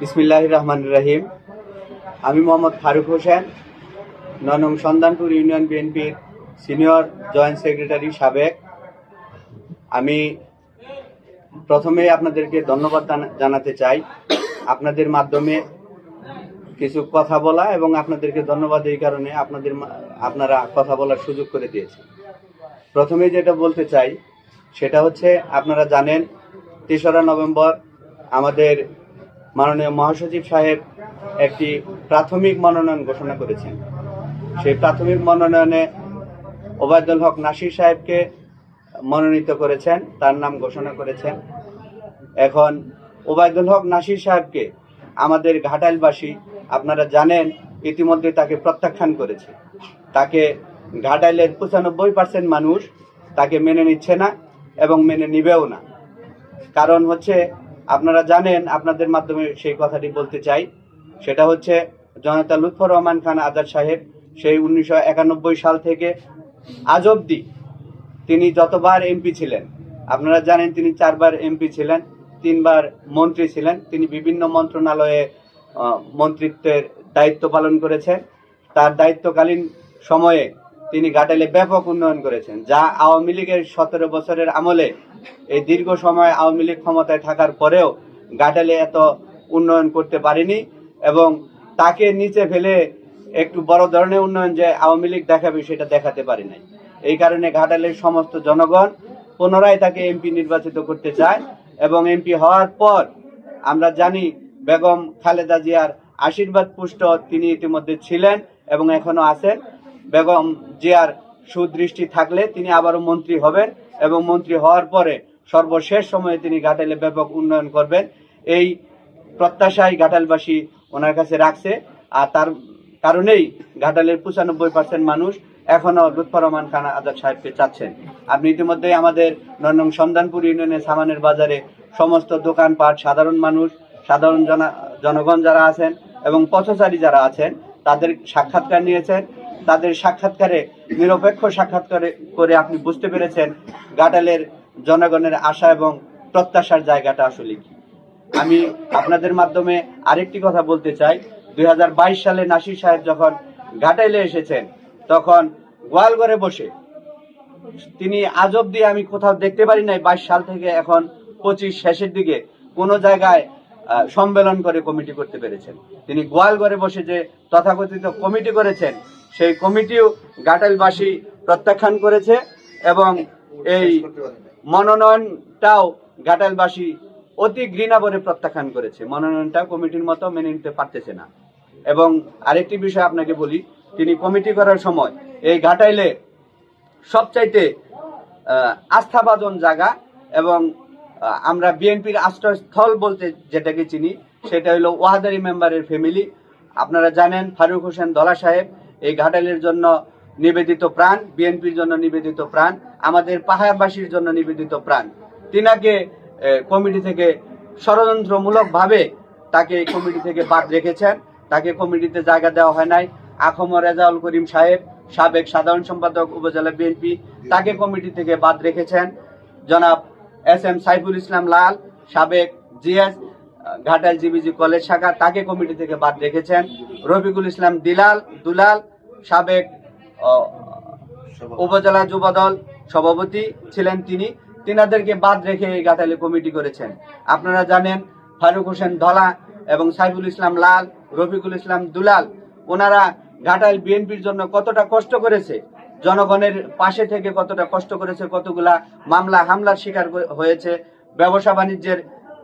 বিসমিল্লাহ রহমান রাহিম। আমি মোহাম্মদ ফারুক হোসেন, ননং সন্ধানপুর ইউনিয়ন বিএনপির সিনিয়র জয়েন্ট সেক্রেটারি সাবেক। আমি প্রথমে আপনাদেরকে ধন্যবাদ জানাতে চাই। আপনাদের মাধ্যমে কিছু কথা বলা এবং আপনাদেরকে ধন্যবাদ এই কারণে আপনাদের আপনারা কথা বলার সুযোগ করে দিয়েছেন। প্রথমে যেটা বলতে চাই, সেটা হচ্ছে আপনারা জানেন, তেসরা নভেম্বর আমাদের মাননীয় মহাসচিব সাহেব একটি প্রাথমিক মনোনয়ন ঘোষণা করেছেন। সেই প্রাথমিক মনোনয়নে ওবায়দুল হক নাসির সাহেবকে মনোনীত করেছেন, তার নাম ঘোষণা করেছেন। এখন ওবায়দুল হক নাসির সাহেবকে আমাদের ঘাটাইলবাসী আপনারা জানেন, ইতিমধ্যে তাকে প্রত্যাখ্যান করেছে। তাকে ঘাটাইলের পঁচানব্বই পার্সেন্ট মানুষ তাকে মেনে নিচ্ছে না এবং মেনে নিবেও না। কারণ হচ্ছে আপনারা জানেন, আপনাদের মাধ্যমে সেই কথাটি বলতে চাই। সেটা হচ্ছে জনতা লুৎফর রহমান খান আজাদ সাহেব, সেই উনিশশো একানব্বই সাল থেকে আজ অবধি তিনি যতবার এমপি ছিলেন, আপনারা জানেন তিনি চারবার এমপি ছিলেন, তিনবার মন্ত্রী ছিলেন, তিনি বিভিন্ন মন্ত্রণালয়ে মন্ত্রিত্বের দায়িত্ব পালন করেছেন। তার দায়িত্বকালীন সময়ে তিনি ঘাটালে ব্যাপক উন্নয়ন করেছেন, যা আওয়ামী লীগের সতেরো বছরের আমলে এই দীর্ঘ সময় আওয়ামী লীগ ক্ষমতায় থাকার পরেও ঘাটালে এত উন্নয়ন করতে পারেনি এবং তাকে নিচে ফেলে একটু বড় ধরনের উন্নয়ন যে আওয়ামী লীগ দেখাবে সেটা দেখাতে পারে নাই। এই কারণে ঘাটালের সমস্ত জনগণ পুনরায় তাকে এমপি নির্বাচিত করতে চায় এবং এমপি হওয়ার পর আমরা জানি বেগম খালেদা জিয়ার আশীর্বাদ পুষ্ট তিনি ইতিমধ্যে ছিলেন এবং এখনও আছেন। বেগম জিয়ার সুদৃষ্টি থাকলে তিনি আবারও মন্ত্রী হবেন এবং মন্ত্রী হওয়ার পরে সর্বশেষ সময়ে তিনি ঘাটালে ব্যাপক উন্নয়ন করবেন। এই প্রত্যাশাই ঘাটালবাসী ওনার কাছে রাখছে। আর তার কারণেই ঘাটালের পঁচানব্বই পার্সেন্ট মানুষ এখনও লুৎফর রহমান খান আজাদ সাহেবকে চাচ্ছেন। আপনি ইতিমধ্যে আমাদের নন্দন সন্ধানপুর ইউনিয়নের সামানের বাজারে সমস্ত দোকানপাট, সাধারণ মানুষ, সাধারণ জনা জনগণ যারা আছেন এবং পথচারী যারা আছেন, তাদের সাক্ষাৎকার নিয়েছেন। তাদের সাক্ষাৎকারে, নিরপেক্ষ সাক্ষাৎকারে করে আপনি বুঝতে পেরেছেন ঘাটালের জনগণের আশা এবং প্রত্যাশার জায়গাটা আসলে কি। আমি আপনাদের মাধ্যমে আরেকটি কথা বলতে চাই। দুই হাজার বাইশ সালে নাসির সাহেব যখন ঘাটাইলে এসেছেন, তখন গোয়ালঘরে বসে তিনি আজ অব্দি আমি কোথাও দেখতে পারি নাই, বাইশ সাল থেকে এখন পঁচিশ শেষের দিকে কোনো জায়গায় সম্মেলন করে কমিটি করতে পেরেছেন। তিনি গোয়ালঘরে বসে যে তথাকথিত কমিটি করেছেন সেই কমিটিও ঘাটাইলবাসী প্রত্যাখ্যান করেছে এবং এই মনোনয়নটাও ঘাটাইলবাসী অতি ঘৃণা ভরে প্রত্যাখ্যান করেছে। মনোনয়নটা কমিটির মতো মেনে নিতে পারতেছে না। এবং আরেকটি বিষয় আপনাকে বলি, তিনি কমিটি করার সময় এই ঘাটাইলে সবচাইতে আস্থাভাজন জায়গা এবং আমরা বিএনপির আশ্রয়স্থল বলতে যেটাকে চিনি, সেটা হলো ওয়াহাদারি মেম্বারের ফ্যামিলি। আপনারা জানেন ফারুক হোসেন দলা সাহেব এই ঘাটালের জন্য নিবেদিত প্রাণ, বিএনপির জন্য নিবেদিত প্রাণ, আমাদের পাহাড়বাসীর জন্য নিবেদিত প্রাণ। তিনাকে কমিটি থেকে ষড়যন্ত্রমূলকভাবে তাকে এই কমিটি থেকে বাদ রেখেছেন। তাকে কমিটিতে জায়গা দেওয়া হয় নাই। আখম রেজাউল করিম সাহেব, সাবেক সাধারণ সম্পাদক, উপজেলা বিএনপি, তাকে কমিটি থেকে বাদ রেখেছেন। জনাব এস এম সাইফুল ইসলাম লাল, সাবেক জিএস ঘাটাল জিবিজি কলেজ শাখা, তাকে কমিটি থেকে বাদ রেখেছেন রফিকুল ইসলাম দিলাল, দুলাল সাবেক উপজেলা যুবদল সভাপতি ছিলেন তিনি। তিনাদেরকে বাদ রেখে এই ঘাটালে কমিটি করেছেন। আপনারা জানেন, ফারুক হোসেন ধলা এবং সাইফুল ইসলাম লাল, রফিকুল ইসলাম দুলাল, ওনারা ঘাটাইল বিএনপির জন্য কতটা কষ্ট করেছে, জনগণের পাশে থেকে কতটা কষ্ট করেছে, কতগুলা মামলা হামলার শিকার হয়েছে, ব্যবসা বাণিজ্যের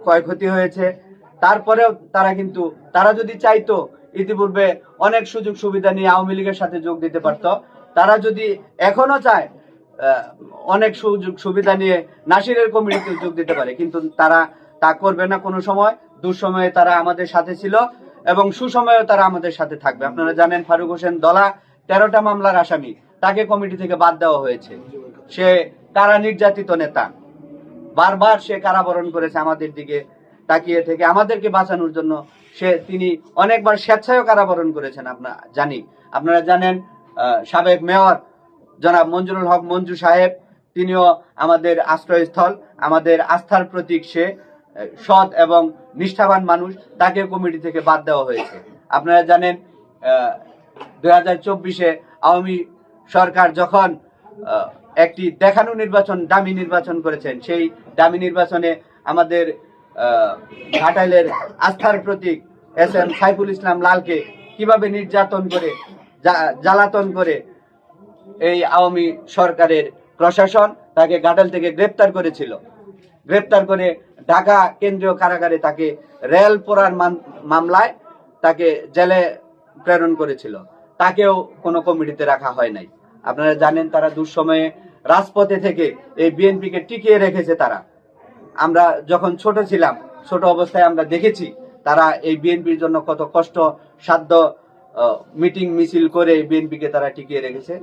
ক্ষয়ক্ষতি হয়েছে তারপরেও তারা কিন্তু, তারা যদি চাইতো, ইতিপূর্বে অনেক সুযোগ সুবিধা নিয়ে আওয়ামী লীগের সাথে যোগ দিতে পারতো। তারা যদি এখনও চায় অনেক সুযোগ সুবিধা নিয়ে নাসিরের কমিটিতে যোগ দিতে পারে, কিন্তু তারা তা করবে না কোনো সময়। দুঃসময়ে তারা আমাদের সাথে ছিল এবং সুসময়েও তারা আমাদের সাথে থাকবে। আপনারা জানেন ফারুক হোসেন দলা, তেরোটা মামলার আসামি। তাকে কমিটি থেকে বাদ দেওয়া হয়েছে। সে কারা নির্যাতিত নেতা? বারবার সে কারাবরণ করেছে আমাদের দিকে। তাকিয়ে থেকে আমাদেরকে বাঁচানোর জন্য সে তিনি অনেকবার স্বেচ্ছায় কারাবরণ করেছেন আপনারা জানি। আপনারা জানেন সাবেক মেয়র জনাব মঞ্জুরুল হক মঞ্জু সাহেব, তিনিও আমাদের আশ্রয়স্থল, আমাদের আস্থার প্রতীক সে সৎ এবং নিষ্ঠাবান মানুষ, তাকে কমিটি থেকে বাদ দেওয়া হয়েছে। আপনারা জানেন দুই হাজার চব্বিশে আওয়ামী সরকার যখন একটি দেখানো নির্বাচন, দামি নির্বাচন করেছেন, সেই দামি নির্বাচনে আমাদের ঘাটাইলের আস্থার প্রতীক এস এম সাইফুল ইসলাম লালকে কীভাবে নির্যাতন করে জ্বালাতন করে এই আওয়ামী সরকারের প্রশাসন তাকে ঘাটাল থেকে গ্রেপ্তার করেছিল। গ্রেপ্তার করে ঢাকা কেন্দ্রীয় কারাগারে তাকে রেল পোড়ার মামলায় তাকে জেলে প্রেরণ করেছিল। তাকেও কোনো কমিটিতে রাখা হয় নাই। আপনারা জানেন তারা দুঃসময়ে রাজপথে থেকে এই বিএনপিকে টিকিয়ে রেখেছে তারা। আমরা যখন ছোট ছিলাম, ছোট অবস্থায় আমরা দেখেছি তারা এই বিএনপির জন্য কত কষ্ট সাধ্য মিটিং মিছিল করে বিএনপিকে তারা টিকিয়ে রেখেছে।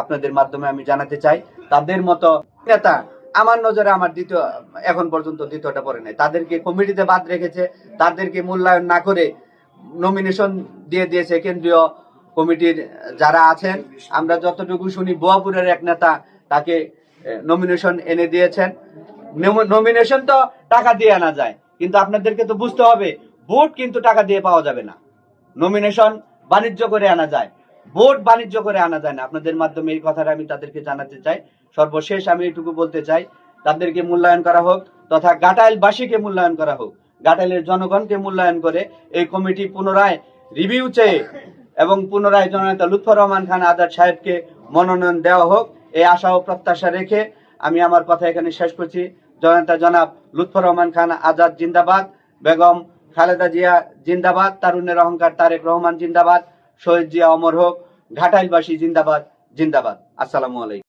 আপনাদের মাধ্যমে আমি জানাতে চাই, তাদের মতো নেতা আমার নজরে আমার দ্বিতীয়, এখন পর্যন্ত দ্বিতীয়টা পড়ে নাই। তাদেরকে কমিটিতে বাদ রেখেছে, তাদেরকে মূল্যায়ন না করে নমিনেশন দিয়ে দিয়েছে কেন্দ্রীয় কমিটির যারা আছেন। আমরা যতটুকু শুনি, বোয়াপুরের এক নেতা তাকে নমিনেশন এনে দিয়েছেন। নমিনেশন তো টাকা দিয়ে আনা যায়। কিন্তু আপনাদেরকে তো বুঝতে হবে, ভোট কিন্তু টাকা দিয়ে পাওয়া যাবে না। নমিনেশন বাণিজ্য করে আনা যায়। ভোট বাণিজ্য করে আনা যায় না। আপনাদের মাধ্যমে এই কথাটা আমি তাদেরকে জানাতে চাই। সর্বশেষ আমি এটুকু বলতে চাই, তাদেরকে মূল্যায়ন করা হোক তথা গাটাইলবাসীকে মূল্যায়ন করা হোক। গাটাইলের জনগণকে মূল্যায়ন করে এই কমিটি পুনরায় রিভিউ চেয়ে এবং পুনরায় জননেতা লুৎফর রহমান খান আজাদ সাহেবকে মনোনয়ন দেওয়া হোক, এই আশা ও প্রত্যাশা রেখে আমি আমার কথা এখানে শেষ করছি। জনতা জনাব লুৎফর রহমান খান আজাদ জিন্দাবাদ, বেগম খালেদা জিয়া জিন্দাবাদ, তারুণ্যের অহংকার তারেক রহমান জিন্দাবাদ, শহীদ জিয়া অমর হোক, ঘাটাইলবাসী জিন্দাবাদ জিন্দাবাদ। আসসালামু আলাইকুম।